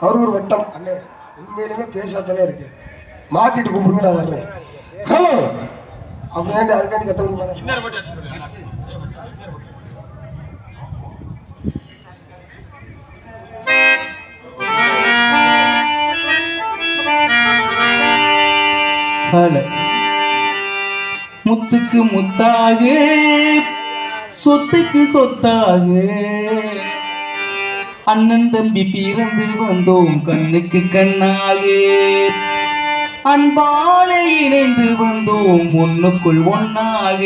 கரூர் வட்டம். அண்ணே உண்மையிலுமே பேசாதானே இருக்கு மாத்திட்டு கூப்பிடுங்க நான் வர்றேன். ஹலோ! அப்படியாண்டி அதுக்காண்டி கத்த முடியுமா ஹல. முத்துக்கு முத்தாக சொத்துக்கு சொத்தாக. அண்ணன் தம்பி பிறந்து வந்தோம் கண்ணுக்கு கண்ணாக அன்பால இணைந்து வந்தோம் ஒண்ணுக்குள் ஒன்னாக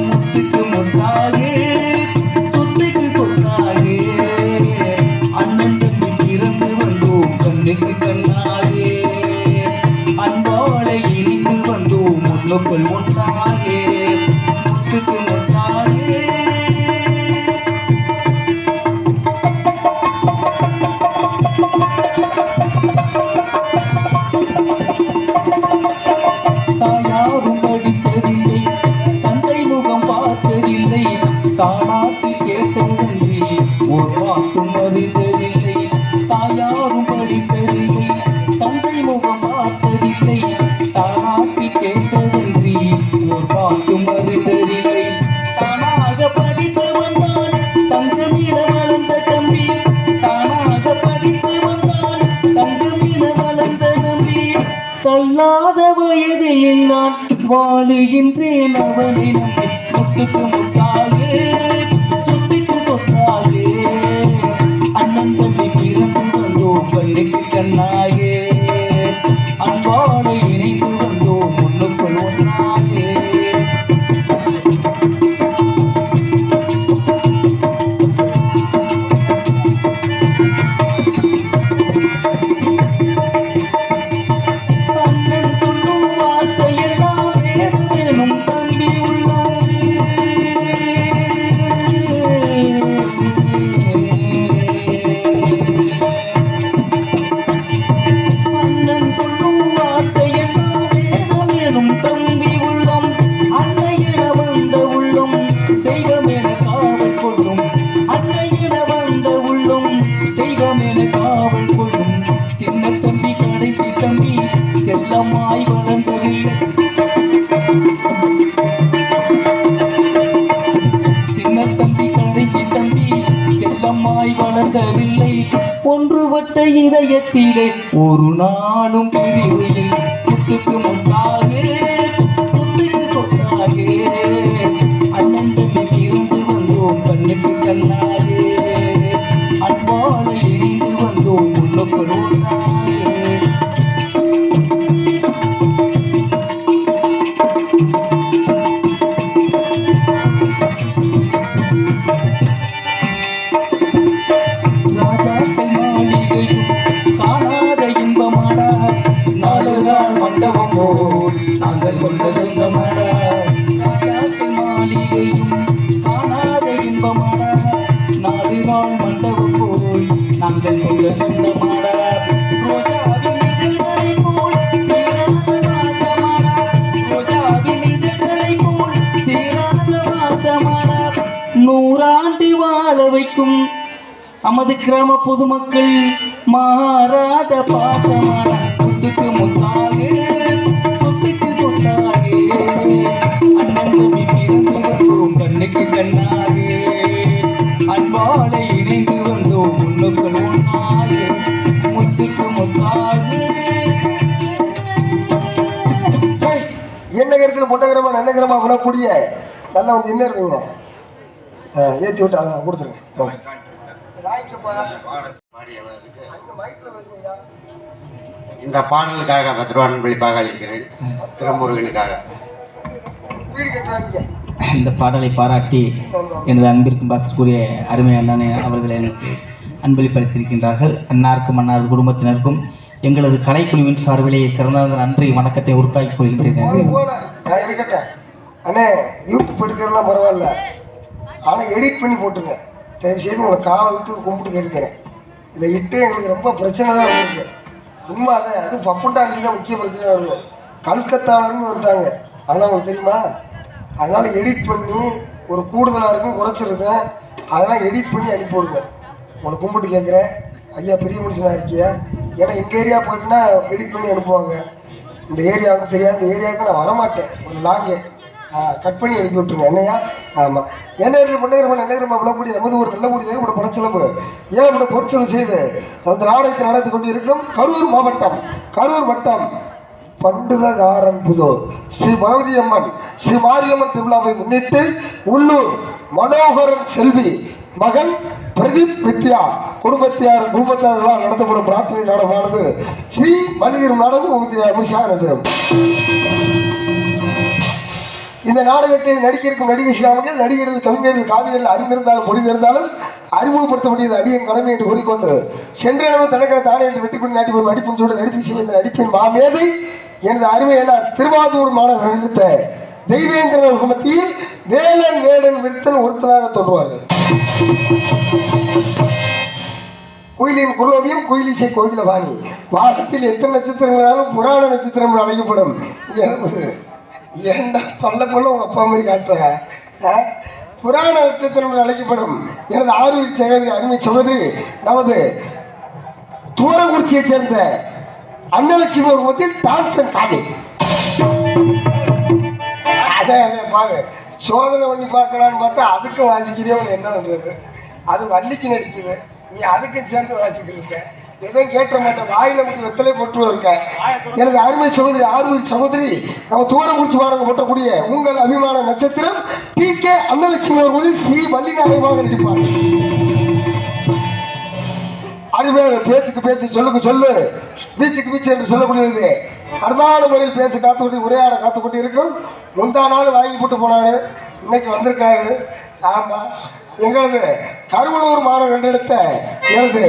முத்துக்கு இணைந்து வந்தோம் சொத்தாக அண்ணன் தானாக்கு கேட்டதில்லை ஒரு வாக்கும் அறிந்ததில்லை தாயாரும் படித்ததில்லை தந்தை முகம் பார்த்ததில்லை தானாக்கு கேட்டதில்லை ஒரு வாக்கும் அறிந்ததில்லை தானாக படித்து வந்தான் தங்கமீத வளர்ந்த தம்பி. தானாக படித்து வந்தான் தங்கமீத வளர்ந்த தம்பி. தள்ளாத வயதில் நான் வாழுகின்றேன் அவனை முத்துக்கு முத்தாக சொத்துக்கு சொத்தாக அண்ணன் தம்பி பிறந்து வந்தோம் பள்ளிக்கு கண்ணாக செல்லம்மாய் ஒன்றுபட்ட இதயத்திலே ஒரு நாளும் பிரிவு இல்லை. முத்துக்கு முத்தாக சொத்துக்கு சொத்தாக அண்ணன் தம்பி இருந்து வந்தோம் கண்ணுக்கு கண்ணாக அன்பான வந்தோம் நமது கிராம பொதுமக்கள் மாறாத பாசமான சொத்துக்கு முத்தாக சொத்துக்கு சொத்தாக அண்ணன் தம்பி பிறந்து வந்தோம் கண்ணுக்கு கண்ணாக. அன்பால இணைந்து வந்தோம் முன்னுக்கள் ஒன்றாக முத்துக்கு முத்தாக ஏய், என்ன கருத்தில் பொட்டகிரமா நல்லகிரமா விழக்கூடிய நல்லா வந்து என்ன இருக்கீங்க? ஏற்றி விட்டு அதான் கொடுத்துருங்க இந்த பாடலுக்காக பத்து ரூபா அன்பளிப்பாக அளிக்கிறேன். திருமுருகனுக்காக. இந்த பாடலை பாராட்டி எனது அன்பிற்கும் பாசத்துக்குரிய அருமை அண்ணன் அவர்கள் எனக்கு அன்பளிப்பளித்திருக்கின்றார்கள். அன்னாருக்கும் அன்னாரது குடும்பத்தினருக்கும் எங்களது கலைக்குழுவின் சார்பிலே சிறந்த நன்றி வணக்கத்தை உறுத்தாக்கிக் கொள்கின்றேன். இருக்கட்டேன் அண்ணே யூடியூப் எடுக்கிறதுலாம் பரவாயில்ல ஆனால் எடிட் பண்ணி போட்டுருங்க. தயவு செய்து உங்களை காலை விட்டு கும்பிட்டு கேட்டுக்கிறேன். இதை இட்டு எங்களுக்கு ரொம்ப பிரச்சனை தான் இருக்குது உண்மை அதை அது பப்புண்டானிச்சு தான் முக்கிய பிரச்சனை வருது. கல்கத்தாலன்னு வந்துட்டாங்க அதெல்லாம் உங்களுக்கு தெரியுமா? அதனால் எடிட் பண்ணி ஒரு கூடுதலாக இருக்கும் குறைச்சிருக்கேன் அதெல்லாம் எடிட் பண்ணி அனுப்பி விடுங்க. உங்களை கும்பிட்டு கேட்குறேன் ஐயா பெரிய மனுஷனாக இருக்கியா? ஏன்னா எங்கள் ஏரியா போயிட்டுனா எடிட் பண்ணி அனுப்புவாங்க. இந்த ஏரியாவுக்கு தெரியாது இந்த ஏரியாவுக்கு நான் வரமாட்டேன். ஒரு லாங்கே. கட் பண்ணி எழுப்பி விட்டுருங்க. என்னையா ஆமாம் என்ன இருக்கு முன்னேறும் என்ன? நம்ம விளக்கூடிய நமது ஒரு நல்ல ஒரு ஏகப்பட்ட ஏன் ஏகப்பட்ட பொற்சொல் செய்து? நமது நாடகத்தை நடத்தி கொண்டு இருக்கும் கரூர் மாவட்டம் கரூர் வட்டம் பண்டுதகாரன் புதூர் ஸ்ரீ பகவதி அம்மன் ஸ்ரீ மாரியம்மன் திருவிழாவை முன்னிட்டு உள்ளூர் மனோகரன் செல்வி மகன் பிரதீப் வித்யா குடும்பத்தியார் குடும்பத்தார்களால் நடத்தப்படும் பிரார்த்தனை நாடகமானது ஸ்ரீ மல்லிகரும் நாடகம் உங்களுக்கு அமித்ஷா நடைபெறும் இந்த நாடகத்தில் நடிக்க இருக்கும் நடிகை சிலாமர்கள் நடிகர்கள் கவிஞர்கள் காவியர்கள் அறிந்திருந்தாலும் முடிந்திருந்தாலும் அறிமுகப்படுத்த வேண்டியது அடியின் கடமை என்று கூறிக்கொண்டு சென்ற அளவு தனக்கிற தானே என்று கொண்டு நாட்டி ஒரு நடிப்பின் சொல்லி நடிப்பு செய்ய நடிப்பின் மாமேதை எனது அருமை என திருவாதூர் மாணவர்கள் நடித்த தெய்வேந்திரன் குமத்தியில் வேலன் வேடன் விருத்தன் ஒருத்தனாக தோன்றுவார்கள். குயிலின் குரோவியம் குயிலிசை கோயிலவாணி வானத்தில் எத்தனை நட்சத்திரங்களாலும் புராண நட்சத்திரம் என்று அழைக்கப்படும் எனது ஏண்டா பல்ல பல்ல உங்கள் அப்பா மாதிரி காட்டுற? ஆ? புராண நட்சத்திரம் அழைக்கப்படும் எனது ஆறுயிர் சகோதரி அருமை சகோதரி நமது தூரங்குறிச்சியைச் சேர்ந்த அன்னலட்சுமி ஒரு மத்தியில் டான்சன் காமி. அதே அதே பாரு. சோதனை பண்ணி பார்க்கலான்னு பார்த்தா அதுக்கும் வாசிக்கிறேன் என்ன பண்ணுறது அது வள்ளிக்கு நடிக்குது. நீ அதுக்கும் சேர்ந்து வாசிக்கிருக்க எதை கேட்ட மாட்டேன்? வாயில மட்டும் வெத்தலை போட்டு இருக்க எனது அருமை சகோதரி ஆர்வீர் சகோதரி நம்ம தூரம் குறிச்சி பாருங்க போட்டக்கூடிய உங்கள் அபிமான நட்சத்திரம் டி கே அன்னலட்சுமி அவர்கள் சி வள்ளிநாயகமாக நடிப்பார். அருமையாக பேச்சுக்கு பேச்சு சொல்லுக்கு சொல்லு பீச்சுக்கு பீச்சு என்று சொல்லக்கூடியது அருமையான முறையில் பேச காத்துக்கொண்டு உரையாட காத்துக்கொண்டு இருக்கும் முந்தா நாள் வாங்கி போட்டு போனாரு. இன்னைக்கு வந்திருக்காரு. ஆமா. எங்களது கருவனூர் மாணவர் எடுத்த எனது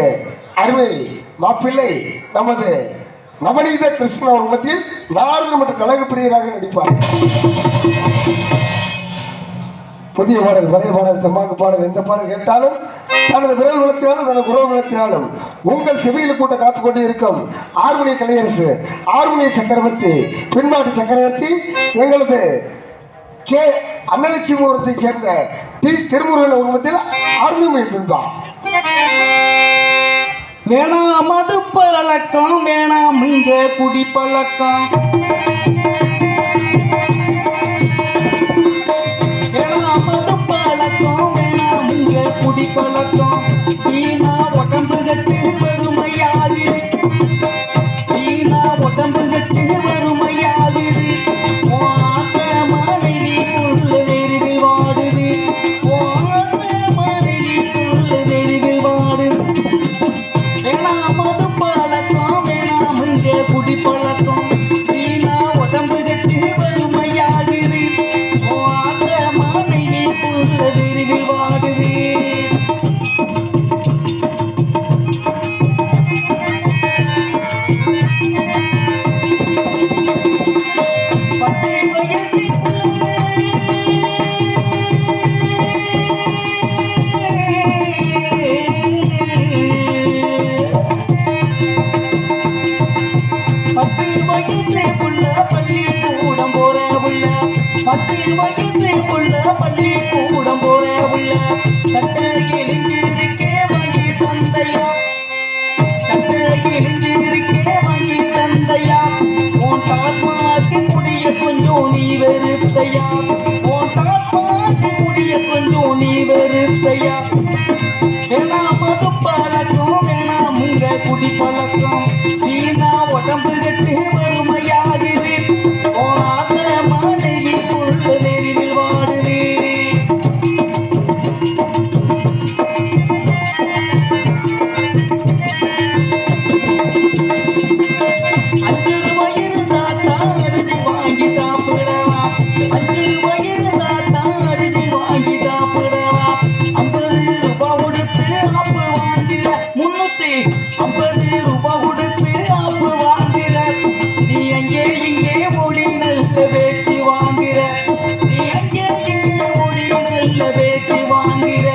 அருமை மாப்பிள்ளை நமது நவநீத கிருஷ்ணன் அவர் மத்தியில் நாரதர் மற்றும் கழக பிரியராக நடிப்பார். புதிய பாடல் பழைய பாடல் தம்மாக்கு பாடல் எந்த பாடல் கேட்டாலும் தனது விரல் வளர்த்தினாலும் தனது குரல் வளர்த்தினாலும் உங்கள் செவியில் கூட்ட காத்து கொண்டு இருக்கும் ஆர்முனிய கலையரசு ஆர்முனிய சக்கரவர்த்தி பின்பாட்டு சக்கரவர்த்தி எங்களது கே. அன்னலட்சுமிபுரத்தைச் சேர்ந்த டி. திருமுருகன் உருவத்தில் மீன் பின்பார் வேணாம் மது பழக்கம் வேணாம் இங்க குடி பழக்கம். வேணாம் மது பழக்கம் வேணாம் இங்க குடி பழக்கம். வீணா போற பத்து வயசு புள்ள பள்ளி கூடம் போற உள்ள சட்ட எழிஞ்சிருக்கே வாங்கி தந்தையா? சட்ட எழிஞ்சிருக்கே வாங்கி தந்தையா? உன் டாஸ்மாக்கு முடிய கொஞ்சம் நீ வெறுத்தையா? உன் டாஸ்மாக்கு முடிய கொஞ்சம் நீ வெறுத்தையா? வேணாம் மது பழக்கம் வேணாம் உங்க குடி பழக்கம் உடம்பு கட்டு வறுமையாகுது. ஐம்பது ரூபாய் கொடுத்து ஆப்பு வாங்குற. நீ அங்கே இங்கே ஓடி நல்ல பேச்சு வாங்குற. நீ அங்கே இங்கே ஓடி நல்ல பேச்சு வாங்குற.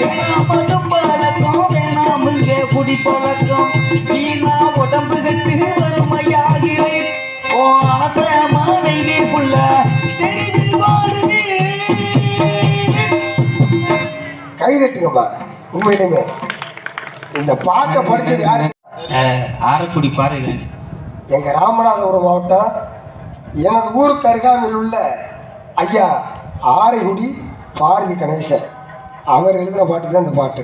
வேணாம் மது பழக்கம் வேணாம் இங்க குடி பழக்கம். வீணா உடம்பு கட்டு வறுமையாகிறேன். ஓ ஆசை புள்ள கை தட்டுங்கம்மா உண்மையிலுமே. இந்த பாட்டை படிச்சது யாரு? ஆரக்குடி கணேசன். எங்க ராமநாதபுரம் மாவட்டம் எனது ஊருக்கு அருகாமையில் உள்ள ஐயா ஆரைகுடி பாரதி கணேசன். அவர் எழுதின பாட்டு தான் இந்த பாட்டு.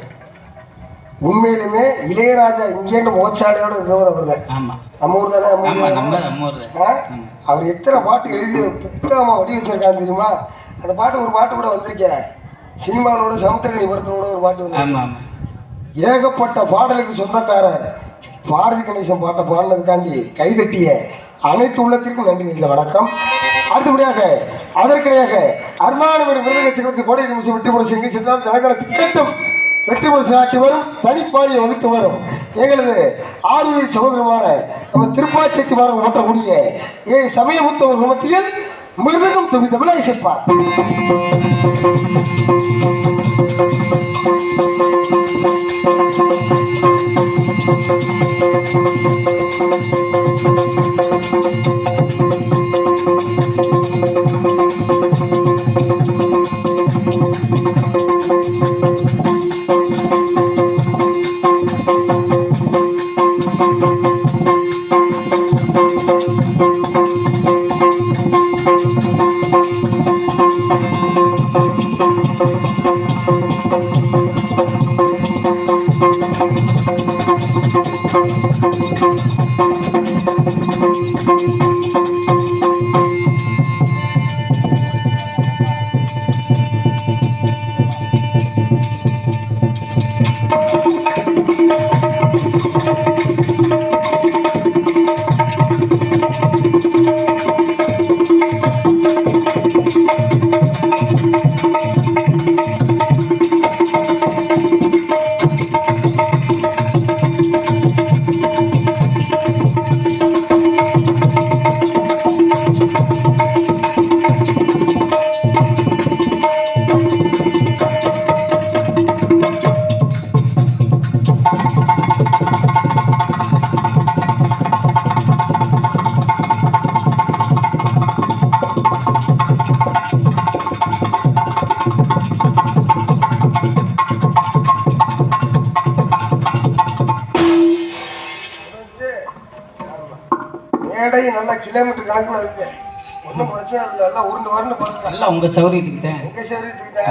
உண்மையிலுமே இளையராஜா இங்கேருந்து மோச்சாலையோட இருந்தவர் அவர் தான். நம்ம ஊர் தானே? அவர் எத்தனை பாட்டு எழுதி புத்தகமாக வடி வச்சிருக்காங்க தெரியுமா? அந்த பாட்டு ஒரு பாட்டு கூட வந்திருக்கேன் சினிமாவோட சமுத்திரகனி படத்தோட ஒரு பாட்டு வந்து ஏகப்பட்ட பாடலுக்கு சொந்தக்காரர். பாரதி கணேசன் பாட்டை பாடினதுக்காண்டி கைதட்டிய அனைத்து உள்ளத்திற்கும் நன்றி இந்த வணக்கம். அடுத்தபடியாக அதற்கிடையாக அருமானவரி விருதுக சிவத்து கோடை நிமிஷம் வெற்றி முறை செஞ்சு சென்றால் ஜனகன திக்கட்டும் வெற்றி முறை நாட்டி வரும் தனிப்பாடியை வகுத்து வரும். எங்களது ஆறுயிர் சகோதரமான நம்ம திருப்பாச்சேத்தி மாறன் ஓட்டக்கூடிய ஏ சமயமுத்தவர் குமத்தியில் மிருதகம் துணி தமிழை சேர்ப்பார் Thank you. Thank you. மேடை நல்லா கிலோமீட்டர் கணக்கில் இருக்கு. ஒன்றும் பிரச்சனை இல்லை. எல்லாம் உருண்டு வரண்டு பாருங்க. எல்லாம் உங்க சௌகரியத்துக்கு தான். எங்க சௌரியத்துக்கு தான்.